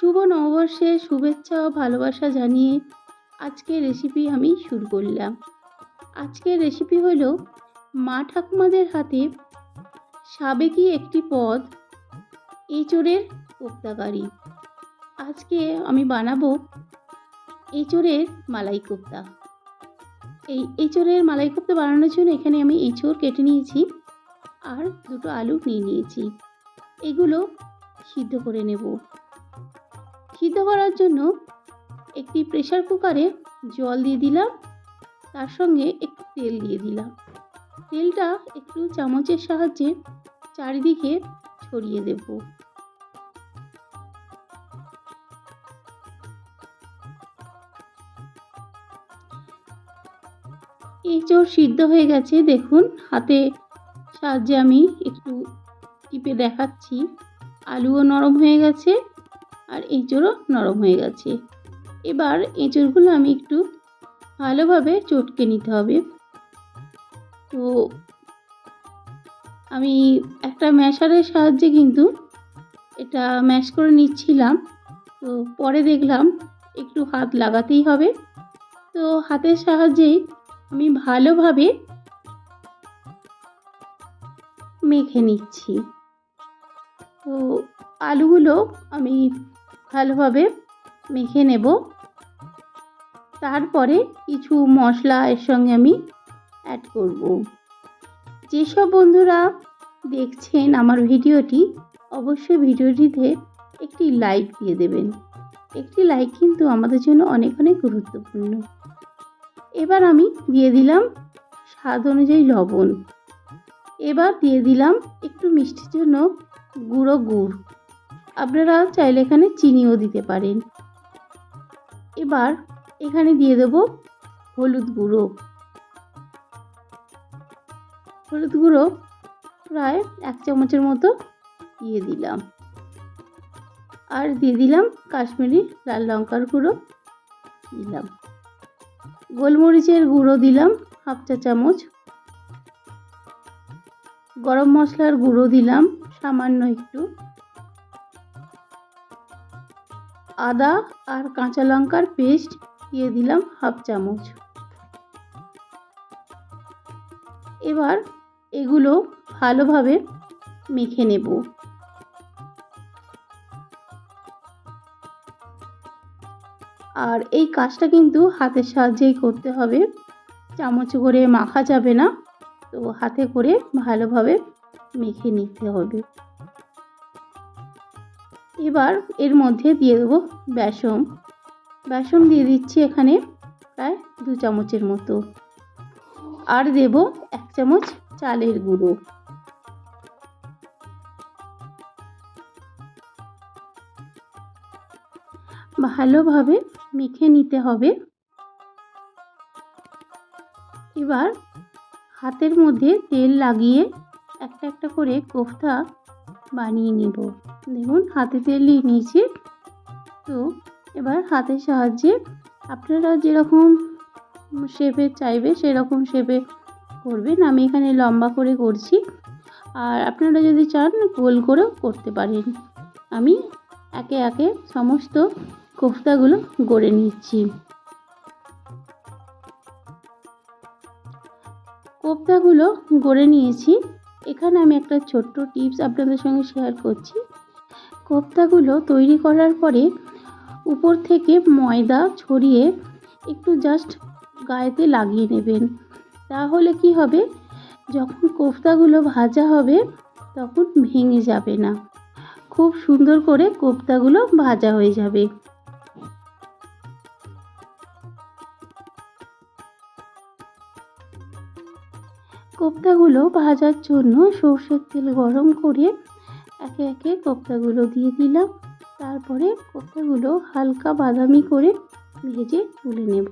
শুভ নববর্ষে শুভেচ্ছা ও ভালোবাসা জানিয়ে আজকের রেসিপি আমি শুরু করলাম। আজকের রেসিপি হলো মা ঠাকুমাদের হাতে সাবেকি একটি পদ, এঁচোড়ের কোপ্তাকারি। আজকে আমি বানাবো এঁচোড়ের মালাই কোপ্তা। এই এঁচোড়ের মালাই কোপ্তা বানানোর জন্য এখানে আমি এঁচোড় কেটে নিয়েছি আর দুটো আলু নিয়ে নিয়েছি। এগুলো সিদ্ধ করে নেব। সিদ্ধ করার জন্য একটি প্রেসার কুকারে জল দিয়ে দিলাম, তার সঙ্গে একটু তেল দিয়ে দিলাম। তেলটা একটু চামচের সাহায্যে চারিদিকে ছড়িয়ে দেব। এঁচড় সিদ্ধ হয়ে গেছে, দেখুন, হাতে সাহায্যে আমি একটু টিপে দেখাচ্ছি। আলুও নরম হয়ে গেছে। আর এঁচড়ও নরম হয়ে গেছে। এবার এঁচড়গুলো আমি একটু ভালোভাবে চটকে নিতে হবে। তো আমি একটা ম্যাশারের সাহায্যে কিন্তু এটা ম্যাশ করে নিচ্ছিলাম। তো পরে দেখলাম একটু হাত লাগাতেই হবে। তো হাতের সাহায্যেই আমি ভালোভাবে মেখে নিচ্ছি। তো আলুগুলো আমি ভালোভাবে মেখে নেব। তারপরে কিছু মশলা এর সঙ্গে আমি অ্যাড করব। যেসব বন্ধুরা দেখছেন আমার ভিডিওটি, অবশ্যই ভিডিওটিতে একটি লাইক দিয়ে দেবেন। একটি লাইক কিন্তু আমাদের জন্য অনেক অনেক গুরুত্বপূর্ণ। এবার আমি দিয়ে দিলাম স্বাদ অনুযায়ী লবণ। এবার দিয়ে দিলাম একটু মিষ্টির জন্য গুঁড়ো গুড়। আপনারা চাইলে এখানে চিনিও দিতে পারেন। এবার এখানে দিয়ে দেব হলুদ গুঁড়ো। হলুদ গুঁড়ো প্রায় এক চামচের মতো দিয়ে দিলাম। আর দিয়ে দিলাম কাশ্মীরি লাল লঙ্কার গুঁড়ো দিলাম। গোলমরিচের গুঁড়ো দিলাম হাফ চা চামচ। গরম মশলার গুঁড়ো দিলাম সামান্য একটু। আদা আর কাঁচা লঙ্কার পেস্ট দিয়ে দিলাম হাফ চামচ। এবার এগুলো ভালোভাবে মেখে নেব। আর এই কাজটা কিন্তু হাতের সাহায্যেই করতে হবে। চামচ করে মাখা যাবে না, তো হাতে করে ভালোভাবে মেখে নিতে হবে। এবার এর মধ্যে দিয়ে দেবো বেসন। বেসন দিয়ে দিচ্ছি এখানে প্রায় দু চামচের মতো। আর দেব এক চামচ চালের গুঁড়ো। ভালোভাবে মেখে নিতে হবে। এবার হাতের মধ্যে তেল লাগিয়ে একটা একটা করে কোফতা বানিয়ে নেব। দেখুন, হাতে তেল নিয়ে নিয়েছি। তো এবার হাতের সাহায্যে আপনারা যেরকম শেপে চাইবে, সেরকম শেপে করবেন। আমি এখানে লম্বা করে করছি। আর আপনারা যদি চান, গোল করেও করতে পারেন। আমি একে একে সমস্ত কোফতাগুলো গড়ে নিচ্ছি। কোফতাগুলো গড়ে নিয়েছি। এখানে আমি একটা ছোট্ট টিপস আপনাদের সঙ্গে শেয়ার করছি। কোফতাগুলো তৈরি করার পরে উপর থেকে ময়দা ছড়িয়ে একটু জাস্ট গায়েতে লাগিয়ে নেবেন। তাহলে কি হবে? যখন কোফতাগুলো ভাজা হবে, তখন ভেঙে যাবে না। খুব সুন্দর করে কোফতাগুলো ভাজা হয়ে যাবে। কোপ্তাগুলো ভাজার জন্য সর্ষের তেল গরম করে একে একে কোপ্তাগুলো দিয়ে দিলাম। তারপরে কোপ্তাগুলো হালকা বাদামি করে ভেজে তুলে নেব।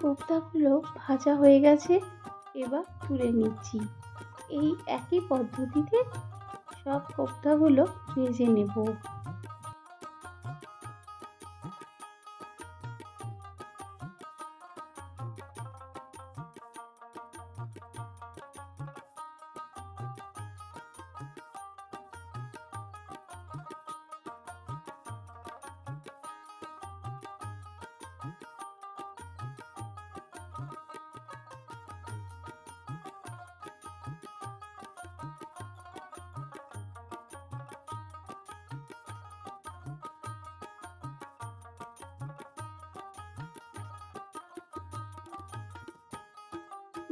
কোপ্তাগুলো ভাজা হয়ে গেছে, এবার তুলে নিচ্ছি। এই একই পদ্ধতিতে সব কোপ্তাগুলো ভেজে নেব।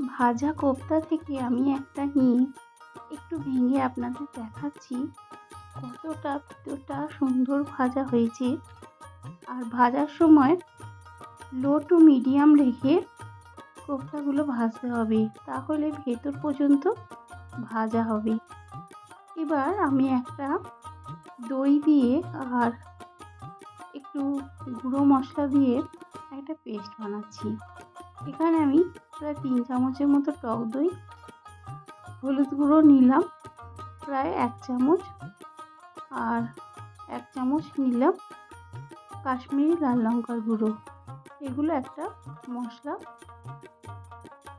ভাজা কোপ্তা থেকে আমি একটা নিয়ে একটু ভেঙে আপনাদের দেখাচ্ছি। কতটা ভিতরটা সুন্দর ভাজা হয়েছে। আর ভাজার সময় লো টু মিডিয়াম রেখে কোপ্তাগুলো ভাজতে হবে, তাহলে ভেতর পর্যন্ত ভাজা হবে। এবার আমি একটা দই দিয়ে আর একটু গুঁড়ো মশলা দিয়ে একটা পেস্ট বানাচ্ছি। এখানে আমি প্রায় তিন চামচের মতো টক দই, হলুদ গুঁড়ো নিলাম, প্রায় এক চামচ, আর এক চামচ নিলাম কাশ্মীরি লাল লঙ্কার গুঁড়ো। এগুলো একটা মশলা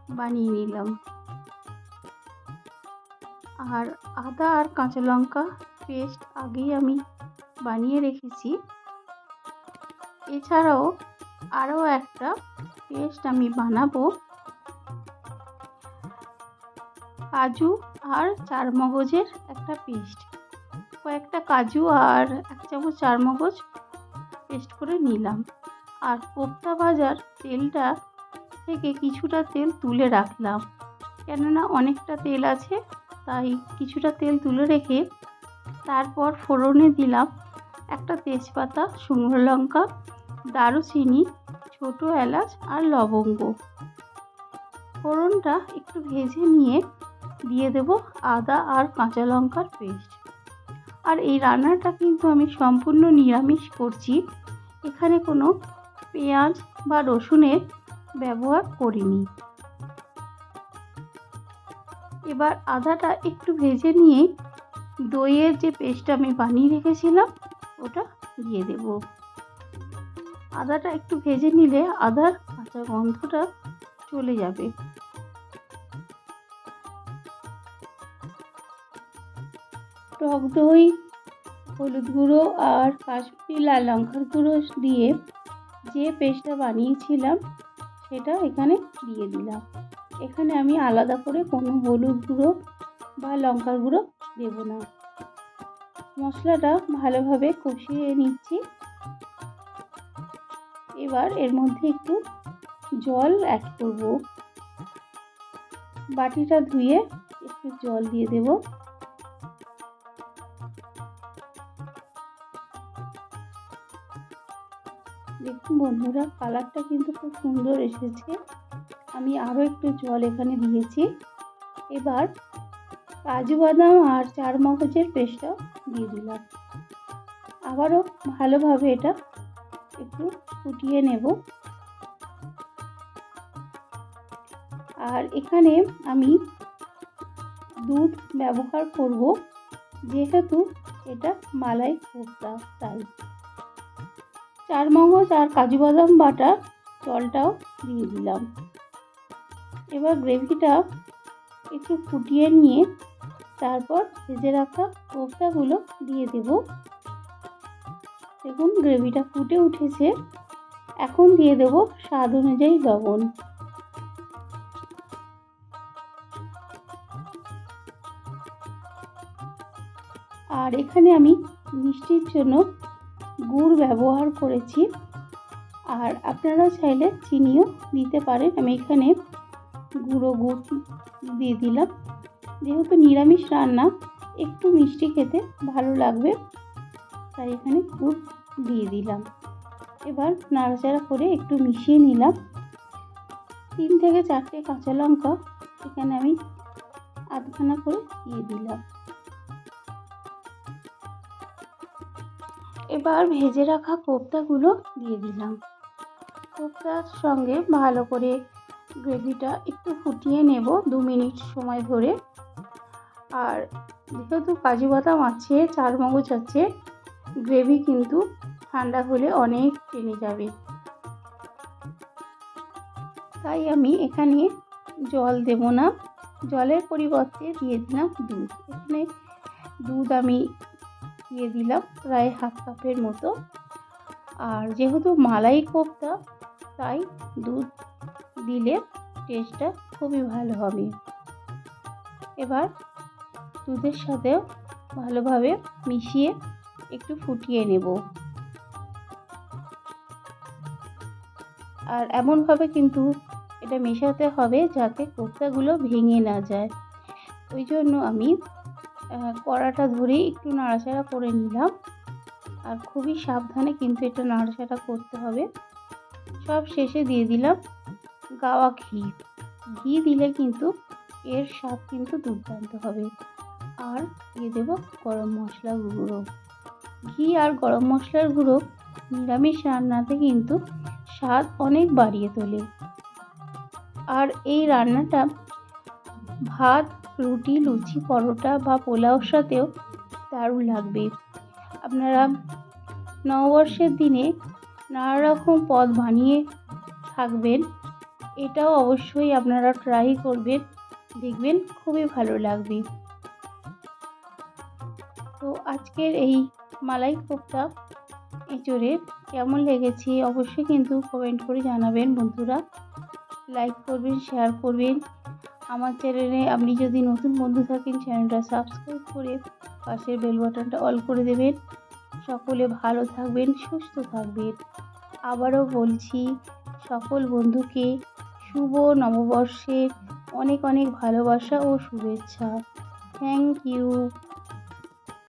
বানিয়ে নিলাম। আর আদা আর কাঁচা লঙ্কা পেস্ট আগেই আমি বানিয়ে রেখেছি। এছাড়াও আরও একটা পেস্ট আমি বানাবো। কাজু আর চারমগজের একটা পেস্ট। কয়েকটা কাজু আর এক চামচ চারমগজ পেস্ট করে নিলাম। আর কোপ্তা ভাজার তেলটা থেকে কিছুটা তেল তুলে রাখলাম। কেননা অনেকটা তেল আছে, তাই কিছুটা তেল তুলে রেখে তারপর ফোড়নে দিলাম একটা তেজপাতা, শুকনো লঙ্কা, দারুচিনি, ছোটো এলাচ আর লবঙ্গ। ফোড়নটা একটু ভেজে নিয়ে দিয়ে দেব আদা আর কাঁচা লঙ্কার পেস্ট। আর এই রান্নাটা কিন্তু আমি সম্পূর্ণ নিরামিষ করছি। এখানে কোনো পেঁয়াজ বা রসুনের ব্যবহার করিনি। এবার আদাটা একটু ভেজে নিয়ে দইয়ের যে পেস্টটা আমি বানিয়ে রেখেছিলাম, ওটা দিয়ে দেব। আদাটা একটু ভেজে নিলে আদার কাঁচা গন্ধটা চলে যাবে। টক দই, হলুদ গুঁড়ো আর কাশ্মীরি লাল লঙ্কার গুঁড়ো দিয়ে যে পেস্টটা বানিয়েছিলাম, সেটা এখানে দিয়ে দিলাম। এখানে আমি আলাদা করে কোনো হলুদ গুঁড়ো বা লঙ্কার গুঁড়ো দেব না। মশলাটা ভালোভাবে কষিয়ে নিচ্ছি। এবার এর মধ্যে একটু জল অ্যাড করব। বাটিটা ধুয়ে একটু জল দিয়ে দেব। দেখুন বন্ধুরা কালারটা কিন্তু খুব সুন্দর এসেছে। আমি আরও একটু জল এখানে দিয়েছি। এবার কাজু বাদাম আর চার মগজের পেস্টটা দিয়ে দিলাম। আবারও ভালোভাবে এটা একটু ফুটিয়ে নেব। আর এখানে আমি দুধ ব্যবহার করব, যেহেতু এটা মালাই কোপ্তা তাই। চার মগজ আর কাজু বাদাম বাটা জলটাও দিয়ে দিলাম। এবার গ্রেভিটা একটু ফুটিয়ে নিয়ে তারপর ভেজে রাখা কোফতাগুলো দিয়ে দেব। দেখুন, গ্রেভিটা ফুটে উঠেছে। এখন দিয়ে দেব স্বাদ অনুযায়ী লবণ। আর এখানে আমি মিষ্টির জন্য গুড় ব্যবহার করেছি। আর আপনারা চাইলে চিনিও দিতে পারেন। আমি এখানে গুঁড়ো গুড় দিয়ে দিলাম। যেহেতু নিরামিষ রান্না, একটু মিষ্টি খেতে ভালো লাগবে, তাই এখানে গুড় দিয়ে দিলাম। এবার নাড়াচাড়া করে একটু মিশিয়ে নিলাম। তিন থেকে চারটে কাঁচা লঙ্কা এখানে আমি আধখানা করে দিয়ে দিলাম। এবার ভেজে রাখা কোপ্তাগুলো দিয়ে দিলাম। কোপ্তার সঙ্গে ভালো করে গ্রেভিটা একটু ফুটিয়ে নেব দু মিনিট সময় ধরে। আর যেহেতু কাজু বাদাম আছে, চার মগজ আছে, গ্রেভি কিন্তু ঠান্ডা হলে অনেক টেনে যাবে। তাই আমি এখানে জল দেব না। জলের পরিবর্তে দিয়ে দিলাম দুধ। এখানে দুধ আমি দিয়ে দিলাম, প্রায় হাফ কাপের মতো। আর যেহেতু মালাই কোপ্তা, তাই দুধ দিলে টেস্টটা খুবই ভালো হবে। এবার দুধের সাথেও ভালোভাবে মিশিয়ে একটু ফুটিয়ে নেব। আর এমনভাবে কিন্তু এটা মেশাতে হবে যাতে কোপ্তাগুলো ভেঙে না যায়। ওই জন্য আমি কড়াটা ধরে একটু নাড়াচাড়া করে নিলাম। আর খুবই সাবধানে কিন্তু এটা নাড়াচাড়া করতে হবে। সব শেষে দিয়ে দিলাম গাওয়া ঘি। ঘি দিলে কিন্তু এর স্বাদ কিন্তু দুর্দান্ত হবে। আর দিয়ে দেবো গরম মশলা গুঁড়ো। ঘি আর গরম মশলার গুঁড়ো নিরামিষ রান্নাতে কিন্তু স্বাদ অনেক বাড়িয়ে তোলে। আর এই রান্নাটা ভাত রুটি, লুচি, পরোটা বা পোলাওর সাথেও দারুণ লাগবে। আপনারা নববর্ষের দিনে নানা রকম পদ বানিয়ে থাকবেন। এটাও অবশ্যই আপনারা ট্রাই করবেন, দেখবেন খুবই ভালো লাগবে। তো আজকের এই মালাই কোপ্তা এঁচড়ের কেমন লেগেছে অবশ্যই কিন্তু কমেন্ট করে জানাবেন বন্ধুরা। লাইক করবেন শেয়ার করবেন। আমার চ্যানেলে আপনি যদি নতুন বন্ধু থাকেন চ্যানেলটা সাবস্ক্রাইব করে পাশের বেল বাটনটা অল করে দেবেন। সকলে ভালো থাকবেন, সুস্থ থাকবেন। আবারও বলছি, সকল বন্ধুকে শুভ নববর্ষের অনেক অনেক ভালোবাসা ও শুভেচ্ছা। Thank you